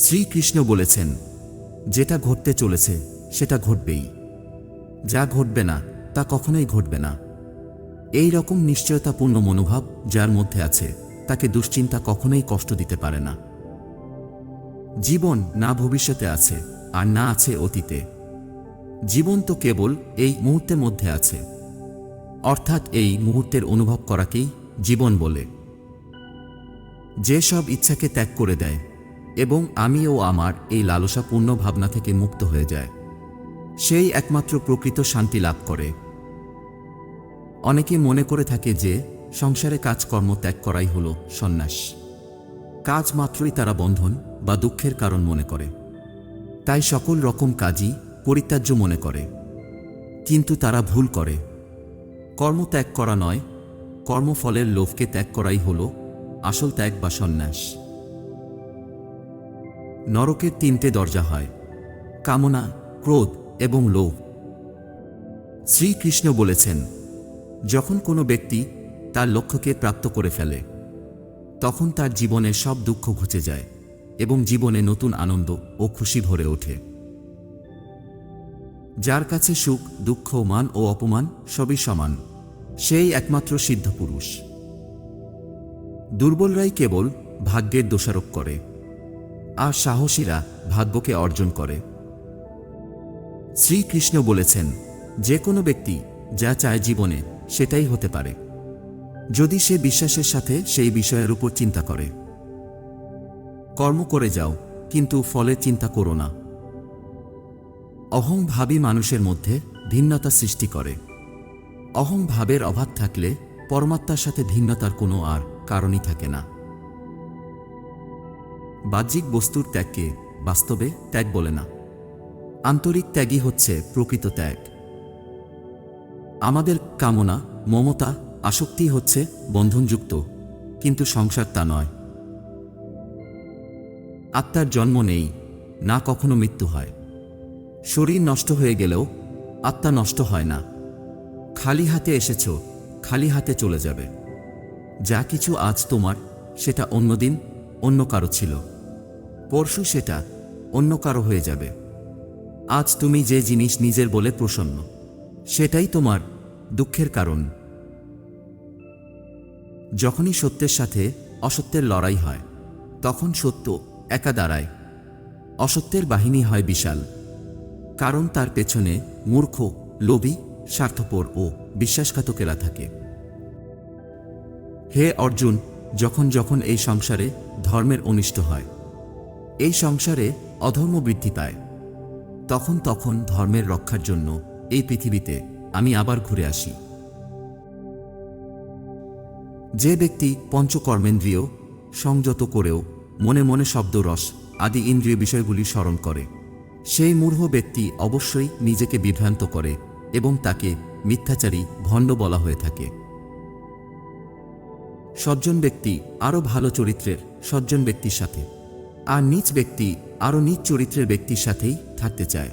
শ্রীকৃষ্ণ বলেছেন, যেটা ঘটতে চলেছে, সেটা ঘটবেই। যা ঘটবে না, তা কখনোই ঘটবে না। এই রকম নিশ্চয়তাপূর্ণ মনোভাব যার মধ্যে আছে, তাকে দুশ্চিন্তা কখনোই কষ্ট দিতে পারে না। জীবন না ভবিষ্যতে আছে, আর না আছে অতীতে। জীবন তো কেবল এই মুহূর্তের মধ্যে আছে। অর্থাৎ এই মুহূর্তের অনুভব করাকেই জীবন বলে। যে সব ইচ্ছাকে ত্যাগ করে দেয় এবং আমি ও আমার এই লালসাপূর্ণ ভাবনা থেকে মুক্ত হয়ে যায়। সেই একমাত্র প্রকৃত শান্তি লাভ করে। অনেকে মনে করে থাকে যে, সংসারে কাজকর্ম ত্যাগ করাই হল সন্ন্যাস। কাজ মাত্রই তারা বন্ধন বা দুঃখের কারণ মনে করে। তাই সকল রকম কাজই পরিত্যাজ্য মনে করে। কিন্তু তারা ভুল করে। কর্ম ত্যাগ করা নয়, কর্মফলের লোভকে ত্যাগ করাই হল আসল ত্যাগ বা সন্ন্যাস। নরকের তিনটে দরজা হয়, কামনা, ক্রোধ এবং লোভ। শ্রীকৃষ্ণ বলেছেন, যখন কোনো ব্যক্তি তার লক্ষ্যকে প্রাপ্ত করে ফেলে, তখন তার জীবনের সব দুঃখ ঘুচে যায় এবং জীবনে নতুন আনন্দ ও খুশি ভরে ওঠে। যার কাছে সুখ, দুঃখ, মান ও অপমান সবই সমান, সেই একমাত্র সিদ্ধ পুরুষ দুর্বলরাই কেবল ভাগ্যের দোষারোপ করে। আর সাহসীরা ভাগ্যকে অর্জন করে। শ্রীকৃষ্ণ বলেছেন, যে কোনো ব্যক্তি যা চায় জীবনে, সেটাই হতে পারে। যদি সে বিশ্বাসের সাথে সেই বিষয়ের উপর চিন্তা করে। কর্ম করে যাও, কিন্তু ফলে চিন্তা করো না। অহংভাবী মানুষের মধ্যে ভিন্নতা সৃষ্টি করে। অহংভাবের অভাব থাকলে পরমাত্মার সাথে ভিন্নতার কোনো আর কারণই থাকে না। বাহ্যিক বস্তুর ত্যাগকে বাস্তবে ত্যাগ বলে না। আন্তরিক ত্যাগই হচ্ছে প্রকৃত ত্যাগ। আমাদের কামনা, মমতা, আসক্তি হচ্ছে বন্ধনযুক্ত, কিন্তু সংসার তা নয়। আত্মার জন্ম নেই, না কখনো মৃত্যু হয়। শরীর নষ্ট হয়ে গেলেও আত্মা নষ্ট হয় না। খালি হাতে এসেছ, খালি হাতে চলে যাবে। যা কিছু আজ তোমার, সেটা অন্যদিন অন্য কারও ছিল। পরশু সেটা অন্য কারও হয়ে যাবে। আজ তুমি যে জিনিস নিজের বলে প্রসন্ন, সেটাই তোমার দুঃখের কারণ। যখনই সত্যের সাথে অসত্যের লড়াই হয়, তখন সত্য একা দাঁড়ায়। অসত্যের বাহিনী হয় বিশাল, কারণ তার পেছনে মূর্খ, লোভী, স্বার্থপর ও বিশ্বাসঘাতকেরা থাকে। হে অর্জুন, যখন যখন এই সংসারে ধর্মের অনিষ্ট হয়। এই সংসারে অধর্ম বৃদ্ধি পায়। তখন তখন ধর্মের রক্ষার জন্য এই পৃথিবীতে আমি আবার ঘুরে আসি। যে ব্যক্তি পঞ্চকর্মেন্দ্রিয়, সংযত করেও মনে মনে শব্দরস আদি ইন্দ্রিয় বিষয়গুলি স্মরণ করে, সেই মূর্হ ব্যক্তি অবশ্যই নিজেকে বিভ্রান্ত করে এবং তাকে মিথ্যাচারী, ভণ্ড বলা হয়ে থাকে। সজ্জন ব্যক্তি আরও ভালো চরিত্রের সজ্জন ব্যক্তির সাথে। আর নিচ ব্যক্তি আরও নিচ চরিত্রের ব্যক্তির সাথেই থাকতে চায়।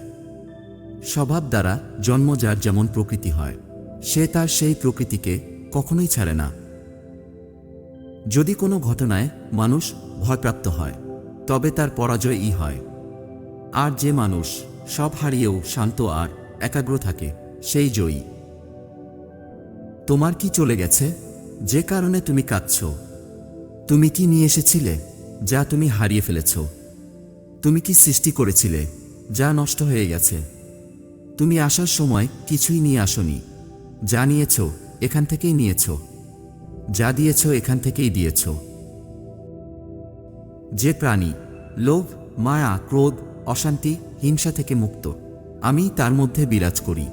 স্বভাব দ্বারা জন্ম যার যেমন প্রকৃতি হয়, সে তার সেই প্রকৃতিকে কখনোই ছাড়ে না। যদি কোনো ঘটনায় মানুষ ভয়প্রাপ্ত হয়, তবে তার পরাজয়ই হয়। আর যে মানুষ সব হারিয়েও শান্ত আর একাগ্র থাকে, সেই জয়ী। তোমার কি চলে গেছে? যে কারণে তুমি কাঁদছ। তুমি কি নিয়ে এসেছিলে, যা তুমি হারিয়ে ফেলেছ? তুমি কি সৃষ্টি করেছিলে, যা নষ্ট হয়ে গেছে? তুমি আসার সময় কিছুই নিয়ে আসনি। যা নিয়েছ, এখান থেকেই নিয়েছ। যা দিয়েছ, এখান থেকেই দিয়েছ। যে প্রাণী, লোভ, মায়া, ক্রোধ, অশান্তি, হিংসা থেকে মুক্ত, আমি তার মধ্যে বিরাজ করি।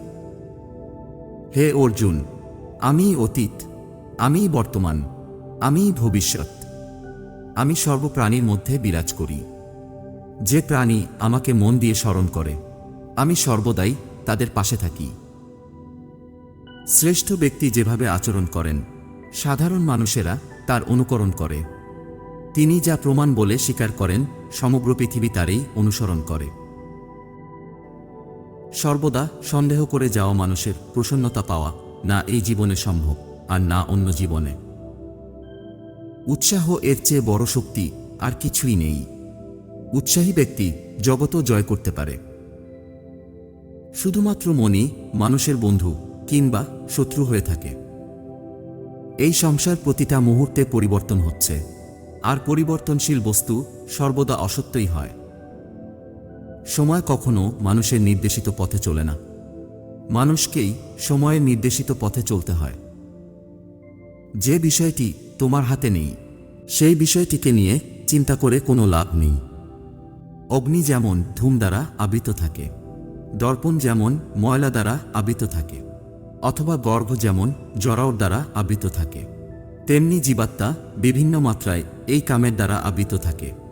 হে অর্জুন আমি অতীত আমি বর্তমান আমি ভবিষ্যৎ। আমি সর্বপ্রাণীর মধ্যে বিরাজ করি। যে প্রাণী আমাকে মন দিয়ে স্মরণ করে, আমি সর্বদাই তাদের পাশে থাকি। শ্রেষ্ঠ ব্যক্তি যেভাবে আচরণ করেন, সাধারণ মানুষেরা তার অনুকরণ করে। তিনি যা প্রমাণ বলে স্বীকার করেন, সমগ্র পৃথিবী তারই অনুসরণ করে। সর্বদা সন্দেহ করে যাওয়া মানুষের প্রসন্নতা পাওয়া না এই জীবনে সম্ভব, আর না অন্য জীবনে। উৎসাহ এর চেয়ে বড় শক্তি আর কিছুই নেই। উৎসাহী ব্যক্তি জগতও জয় করতে পারে। শুধুমাত্র মনই মানুষের বন্ধু কিংবা শত্রু হয়ে থাকে। এই সংসার প্রতিটা মুহূর্তে পরিবর্তন হচ্ছে, আর পরিবর্তনশীল বস্তু সর্বদা অসত্যই হয়। সময় কখনো মানুষের নির্দেশিত পথে চলে না। মানুষকেই সময়ের নির্দেশিত পথে চলতে হয়। যে বিষয়টি তোমার হাতে নেই। সেই বিষয়টিকে নিয়ে চিন্তা করে কোনো লাভ নেই। অগ্নি যেমন ধূম দ্বারা আবৃত থাকে, দর্পণ যেমন ময়লা দ্বারা আবৃত থাকে, অথবা গর্ভ যেমন জরাওর দ্বারা আবৃত থাকে, তেমনি জীবাত্মা বিভিন্ন মাত্রায় এই কামের দ্বারা আবৃত থাকে।